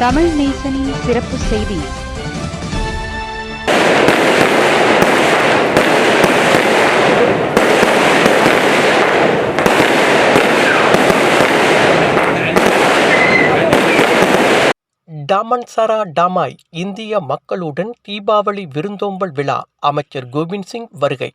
தமிழ் நேசனின் சிறப்பு செய்தி. டாமன்சாரா டாமாய் இந்திய மக்களுடன் தீபாவளி விருந்தோம்பல் விழா அமைச்சர் கோவிந்த் சிங் வருகை.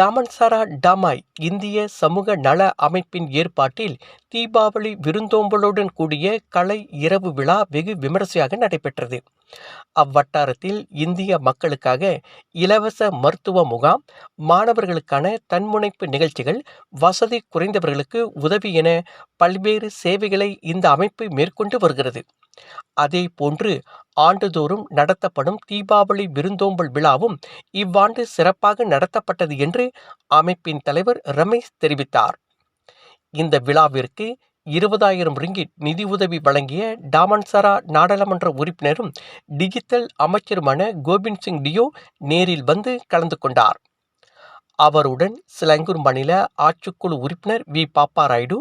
டாமன்சாரா டாமாய் இந்திய சமூக நல அமைப்பின் ஏற்பாட்டில் தீபாவளி விருந்தோம்பலுடன் கூடிய கலை இரவு விழா வெகு விமரிசையாக நடைபெற்றது. அவ்வட்டாரத்தில் இந்திய மக்களுக்காக இலவச மருத்துவ முகாம் மாணவர்களுக்கான தன்முனைப்பு நிகழ்ச்சிகள் வசதி குறைந்தவர்களுக்கு உதவி என பல்வேறு சேவைகளை இந்த அமைப்பு மேற்கொண்டு வருகிறது. அதே போன்று ஆண்டுதோறும் நடத்தப்படும் தீபாவளி விருந்தோம்பல் விழாவும் இவ்வாண்டு சிறப்பாக நடத்தப்பட்டது என்று அமைப்பின் தலைவர் ரமேஷ் தெரிவித்தார். இந்த விழாவிற்கு இருபதாயிரம் ரிங்கிட் நிதியுதவி வழங்கிய டாமன்சரா நாடாளுமன்ற உறுப்பினரும் டிஜிட்டல் அமைச்சருமான கோவிந்த் சிங் டியோ நேரில் வந்து கலந்து கொண்டார். அவருடன் சிலங்கூர் மாநில ஆட்சிக்குழு உறுப்பினர் வி. பாப்பா ராயுடு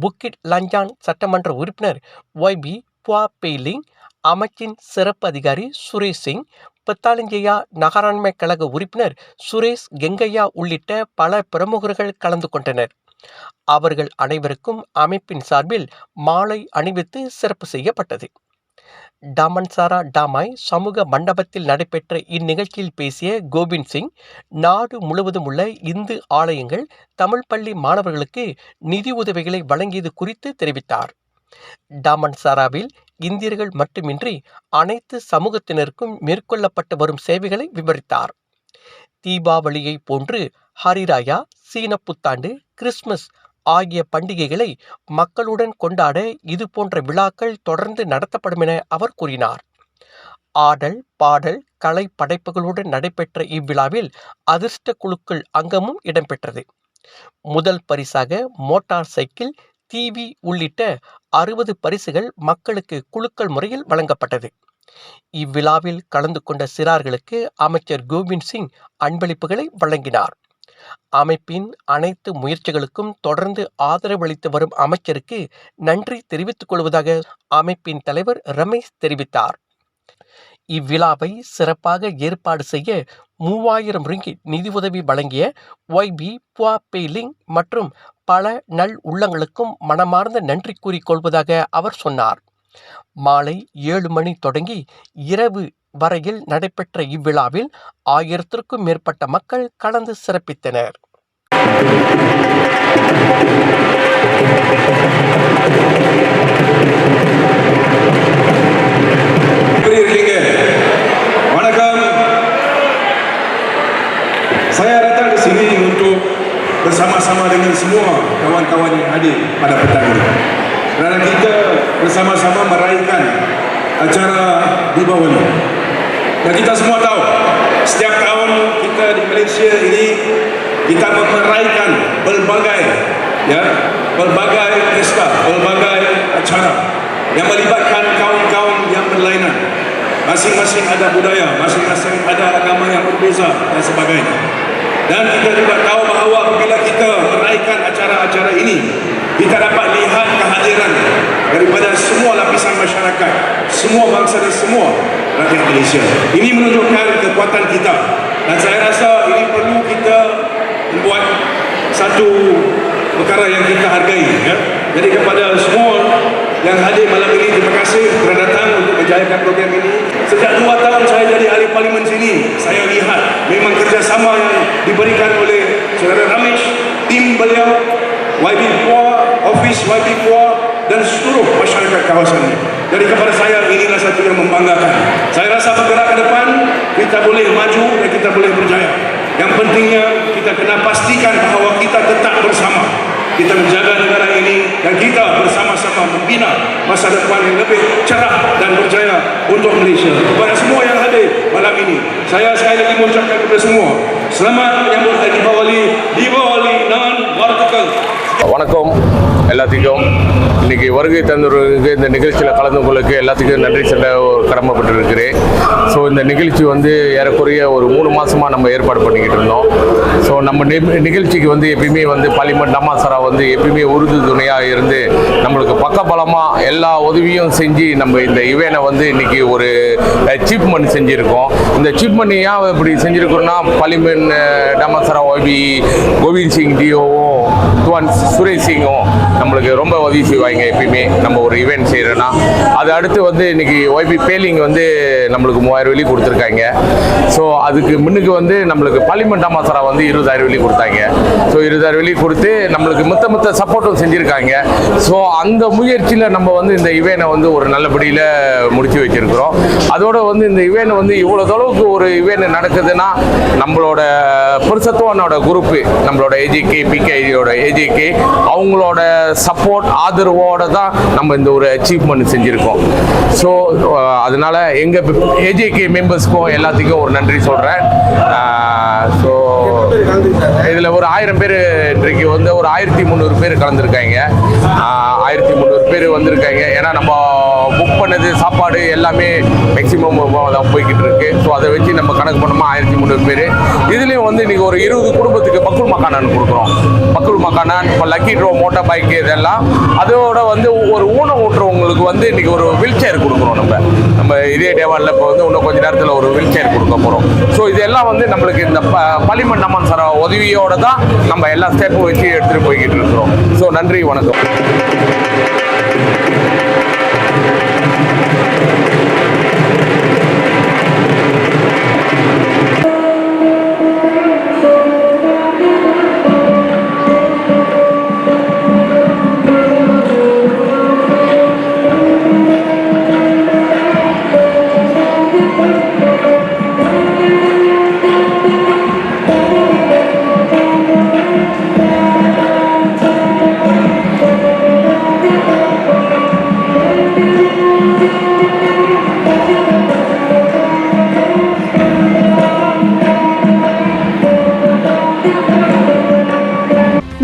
புக்கிட் லஞ்சான் சட்டமன்ற உறுப்பினர் ஒய். பி. புவா பெய்லிங் அமைச்சின் சிறப்பு அதிகாரி சுரேஷ் சிங் பெத்தாலிஞ்சையா நகராண்மை கழக உறுப்பினர் சுரேஷ் கெங்கையா உள்ளிட்ட பல பிரமுகர்கள் கலந்து கொண்டனர். அவர்கள் அனைவருக்கும் அமைப்பின் சார்பில் மாலை அணிவித்து சிறப்பு செய்யப்பட்டது. டாமன்சாரா டாமாய் சமூக மண்டபத்தில் நடைபெற்ற இந்நிகழ்ச்சியில் பேசிய கோவிந்த் சிங் நாடு முழுவதும் உள்ள இந்து ஆலயங்கள் தமிழ் பள்ளி மாணவர்களுக்கு நிதி உதவிகளை வழங்கியது குறித்து தெரிவித்தார். டாமன்சாராவில் இந்தியர்கள் மட்டுமின்றி அனைத்து சமூகத்தினருக்கும் மேற்கொள்ளப்பட்டு வரும் சேவைகளை விவரித்தார். தீபாவளியை போன்று ஹரிராயா சீன புத்தாண்டு கிறிஸ்துமஸ் ஆகிய பண்டிகைகளை மக்களுடன் கொண்டாட இது போன்ற விழாக்கள் தொடர்ந்து நடத்தப்படும் என அவர் கூறினார். ஆடல் பாடல் கலை படைப்புகளுடன் நடைபெற்ற இவ்விழாவில் அதிர்ஷ்ட குழுக்கள் அங்கமும் இடம்பெற்றது. முதல் பரிசாக மோட்டார் சைக்கிள் டிவி உள்ளிட்ட அறுபது பரிசுகள் மக்களுக்கு குழுக்கள் முறையில் வழங்கப்பட்டது. இவ்விழாவில் கலந்து கொண்ட சிறார்களுக்கு அமைச்சர் கோவிந்த் சிங் அன்பளிப்புகளை வழங்கினார். அமைப்பின் அனைத்து முயற்சிகளுக்கும் தொடர்ந்து ஆதரவளித்து வரும் அமைச்சருக்கு நன்றி தெரிவித்துக் கொள்வதாக அமைப்பின் தலைவர் ரமேஷ் தெரிவித்தார். இவ்விழாவை சிறப்பாக ஏற்பாடு செய்ய மூவாயிரம் ரிங்கி நிதியுதவி வழங்கிய ஒய் பி புவா பெய்லிங் மற்றும் பல நல் உள்ளங்களுக்கும் மனமார்ந்த நன்றி கூறிக்கொள்வதாக அவர் சொன்னார். மாலை ஏழு மணி தொடங்கி இரவு வரையில் நடைபெற்ற இவ்விழாவில் ஆயிரத்திற்கும் மேற்பட்ட மக்கள் கலந்து சிறப்பித்தனர். Semua kawan-kawan yang hadir pada petang ini. Kerana kita bersama-sama meraihkan acara Deepawali dan kita semua tahu setiap tahun kita di Malaysia ini kita meraihkan pelbagai ya pelbagai pesta pelbagai acara yang melibatkan kaum-kaum yang berlainan. Masing-masing ada budaya masing-masing ada agama yang berbeza dan sebagainya dan kita juga tahu bahawa apabila kita meraihkan acara-acara ini kita dapat lihat kehadiran daripada semua lapisan masyarakat semua bangsa dan semua rakyat Malaysia ini menunjukkan kekuatan kita dan saya rasa ini perlu kita membuat satu perkara yang kita hargai ya. jadi kepada semua yang hadir malam ini terima kasih kerana datang untuk menjayakan program ini sejak dua tahun saya jadi ahli parlimen sini saya lihat memang kerjasama yang diberikan oleh saudara Ramesh tim beliau YB Puah office YB Puah dan seluruh masyarakat kawasan ini jadi kepada saya inilah satu yang membanggakan saya rasa bergerak ke depan kita boleh maju dan kita boleh berjaya. Yang pentingnya kita kena pastikan bahawa kita tetap bersama kita menjaga negara ini dan kita bersama-sama membina masa depan yang lebih cerah dan berjaya untuk Malaysia. Kepada semua yang hadir malam ini, saya sekali lagi mengucapkan kepada semua, selamat menyambut Hari Diwali, Diwali non-Wartokal. Assalamualaikum. எல்லாத்துக்கும் இன்னைக்கு வருகை தந்தவர்களுக்கு இந்த நிகழ்ச்சியில் கலந்துங்களுக்கு எல்லாத்துக்கும் நன்றி சொல்ல கடமைப்பட்டிருக்கிறேன் so இந்த நிகழ்ச்சி வந்து ஏறக்குறைய ஒரு மூணு மாசமா நம்ம ஏற்பாடு பண்ணிக்கிட்டு இருந்தோம். ஸோ நம்ம நிகழ்ச்சிக்கு வந்து எப்பயுமே வந்து பார்லிமெண்ட் அம்மாசரா வந்து எப்பயுமே உறுதி துணையாக இருந்து நம்மளுக்கு பக்கபலமாக எல்லா உதவியும் செஞ்சு நம்ம இந்த இவேனை வந்து இன்னைக்கு ஒரு அச்சீவ்மெண்ட் செஞ்சுருக்கோம். இந்த அச்சீவ்மெண்ட் ஏன் இப்படி செஞ்சுருக்கோம்னா பாலிமன் டமாசரா ஓபி கோவிந்த் சிங் டிஓவும் துவான் சுரேஷ் சிங்கும் நம்மளுக்கு ரொம்ப உதவி செய்வாங்க எப்பயுமே. நம்ம ஒரு ஈவெண்ட் செய்கிறோன்னா அது அடுத்து வந்து இன்னைக்கு ஒய்பி பேலிங் வந்து நம்மளுக்கு மூவாயிரம் வெளி கொடுத்துருக்காங்க. ஸோ அதுக்கு முன்னுக்கு வந்து நம்மளுக்கு பாலிமெண்ட் அமாசரா வந்து இருபதாயிரம் வெளி கொடுத்தாங்க. ஸோ இருபதாயிரம் வெளி கொடுத்து நம்மளுக்கு மொத்த மொத்த சப்போர்ட்டும் செஞ்சுருக்காங்க. ஸோ அந்த முயற்சியில் நம்ம வந்து இந்த இவேனை வந்து ஒரு நல்லபடியில் முடிச்சு வச்சிருக்கிறோம். அதோட வந்து இந்த இவேனை வந்து இவ்வளோ அளவுக்கு ஒரு இவேன் நடக்குதுன்னா நம்மளோட புருஷத்துவனோட குரூப்பு நம்மளோட ஏஜிகே பிகேயோட ஏஜிகே அவங்களோட சப்போர்ட் ஆதரவோட தான் நம்ம இந்த ஒரு அச்சீவ்மெண்ட் செஞ்சுருக்கோம். ஸோ அதனால எங்கள் ஏஜேகே மெம்பர்ஸ்க்கும் எல்லாத்துக்கும் ஒரு நன்றி சொல்கிறேன் ஸோ இதில் ஒரு ஆயிரம் பேர் இன்றைக்கு வந்து ஒரு ஆயிரத்தி முந்நூறு பேர் கலந்துருக்காங்க. ஆயிரத்தி முந்நூறு பேர் வந்திருக்காங்க. ஏன்னா நம்ம புக் பண்ணது சாப்பாடு எல்லாமே மேக்ஸிமம் போய்கிட்டு இருக்கு. ஸோ அதை வச்சு நம்ம கணக்கு பண்ணோமா ஆயிரத்தி முந்நூறு பேர். இதுலேயும் வந்து இன்றைக்கி ஒரு இருபது குடும்பத்துக்கு பக்குள் மக்கானான் கொடுக்குறோம். பக்குள் மக்கானான் இப்போ லக்கி ட்ரோ மோட்டார் பைக் இதெல்லாம் அதோட வந்து ஒரு ஊனம் ஊட்டுறவங்களுக்கு வந்து இன்றைக்கி ஒரு வீல் சேர் கொடுக்குறோம் நம்ம. நம்ம இதே டேவாலில் இப்போ வந்து இன்னும் கொஞ்ச நேரத்தில் ஒரு வீல் சேர் கொடுக்க போகிறோம் ஸோ இதெல்லாம் வந்து நம்மளுக்கு இந்த பலிமன் அம்மன் சார உதவியோட தான் நம்ம எல்லா ஸ்டெப்பும் வச்சு எடுத்துகிட்டு போய்கிட்டு இருக்கிறோம். ஸோ நன்றி வணக்கம். Gracias.